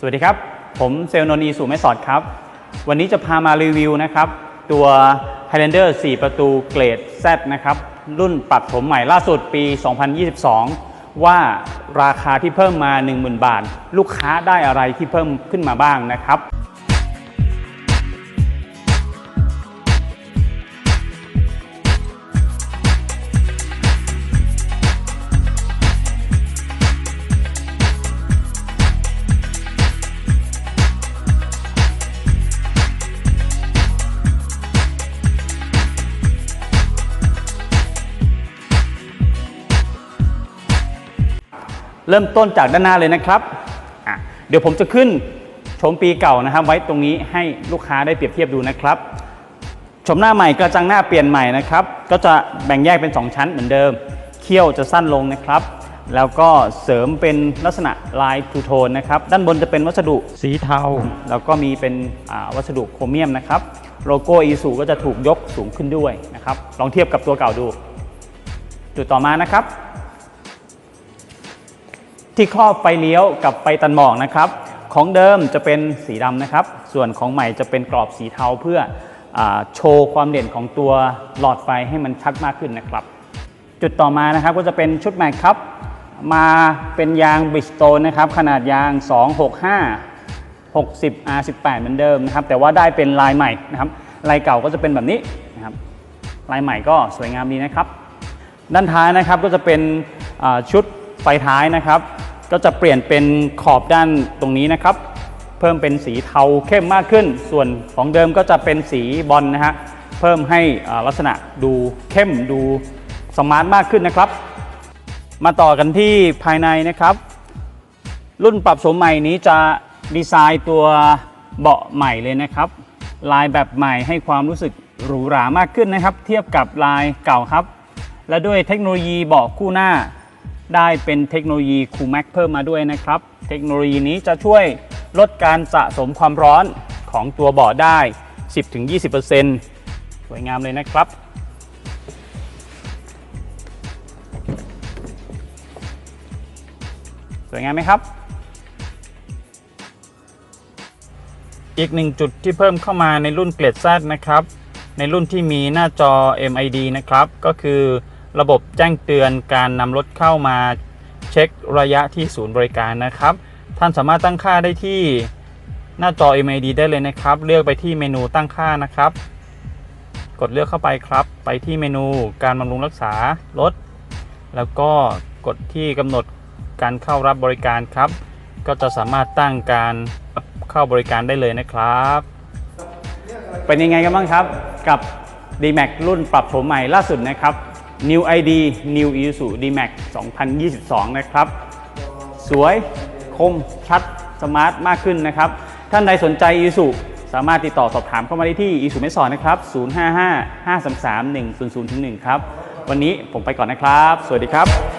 สวัสดีครับ ผมเซลนนท์อีสุไม่สอดครับ วันนี้จะพามารีวิวนะครับ ตัว Highlander 4 ประตูเกรด Z นะครับ รุ่นปรับผมใหม่ล่าสุดปี 2022 ว่าราคาที่เพิ่มมา 10,000 บาท ลูกค้าได้อะไรที่เพิ่มขึ้นมาบ้างนะครับ เริ่มต้นจากด้านหน้าเลยนะครับ เดี๋ยวผมจะขึ้นชมปีเก่านะครับ ไว้ตรงนี้ให้ลูกค้าได้เปรียบเทียบดูนะครับชมหน้าใหม่กระจังหน้าเปลี่ยนใหม่นะครับ ก็จะแบ่งแยกเป็น 2 ชั้นเหมือนเดิม เขี้ยวจะสั้นลงนะครับ แล้วก็เสริมเป็นลักษณะลายทูโทนนะครับ ด้านบนจะเป็นวัสดุสีเทา แล้วก็มีเป็นวัสดุโครเมียมนะครับ โลโก้อีซูก็จะถูกยกสูงขึ้นด้วยนะครับ ลองเทียบกับตัวเก่าดู จุดต่อมานะครับ ที่ครอบไฟเลี้ยวกับไฟตันหมอกนะครับ ของเดิมจะเป็นสีดำนะครับ ส่วนของใหม่จะเป็นกรอบสีเทาเพื่ออโชว์ความเด่นของตัวหลอดไฟให้มันชัดมากขึ้นนะครับ จุดต่อมานะครับก็จะเป็นชุดแม็กครับ มาเป็นยางบริสโตนนะครับ ขนาดยาง 265 60 R18 เหมือนเดิมนะครับ แต่ว่าได้เป็นลายใหม่นะครับ ลายเก่าก็จะเป็นแบบนี้นะครับ ลายใหม่ก็สวยงามดีนะครับ ด้านท้ายนะครับก็จะเป็นชุดไฟท้ายนะครับ ก็จะเปลี่ยนเป็นขอบด้านตรงนี้นะครับ เพิ่มเป็นสีเทาเข้มมากขึ้น ส่วนของเดิมก็จะเป็นสีบอลนะฮะเพิ่มให้ลักษณะดูเข้มดูสมาร์ทมากขึ้นนะครับ มาต่อกันที่ภายในนะครับ รุ่นปรับโฉมใหม่นี้จะดีไซน์ตัวเบาะใหม่เลยนะครับ ลายแบบใหม่ให้ความรู้สึกหรูหรามากขึ้นนะครับ เทียบกับลายเก่าครับ และด้วยเทคโนโลยีเบาะคู่หน้า ได้เป็นเทคโนโลยีคูแม็กเพิ่มมาด้วยนะครับ เทคโนโลยีนี้จะช่วยลดการสะสมความร้อนของตัวเบาะได้ 10-20%สวยงามเลยนะครับ สวยงามไหมครับ อีกหนึ่งจุดที่เพิ่มเข้ามาในรุ่นเกรด Z นะครับ ในรุ่นที่มีหน้าจอ MID นะครับ ก็คือ ระบบแจ้งเตือนการนำรถเข้ามาเช็คระยะที่ศูนย์บริการนะครับ ท่านสามารถตั้งค่าได้ที่หน้าจอ MID ได้เลยนะครับ เลือกไปที่เมนูตั้งค่านะครับ กดเลือกเข้าไปครับ ไปที่เมนูการบำรุงรักษารถ แล้วก็กดที่กำหนดการเข้ารับบริการครับ ก็จะสามารถตั้งการเข้าบริการได้เลยนะครับ เป็นยังไงกันบ้างครับกับ D-Max รุ่นปรับโฉมใหม่ล่าสุดนะครับ New ID New Isuzu D-Max 2022 นะครับ สวยคมชัดสมาร์ทมากขึ้นนะครับ ท่านใดสนใจ Isuzu สามารถติดต่อสอบถามเข้ามาได้ที่ Isuzu ไม่สอนนะครับ 055 533 100 1 ครับ วันนี้ผมไปก่อนนะครับ สวัสดีครับ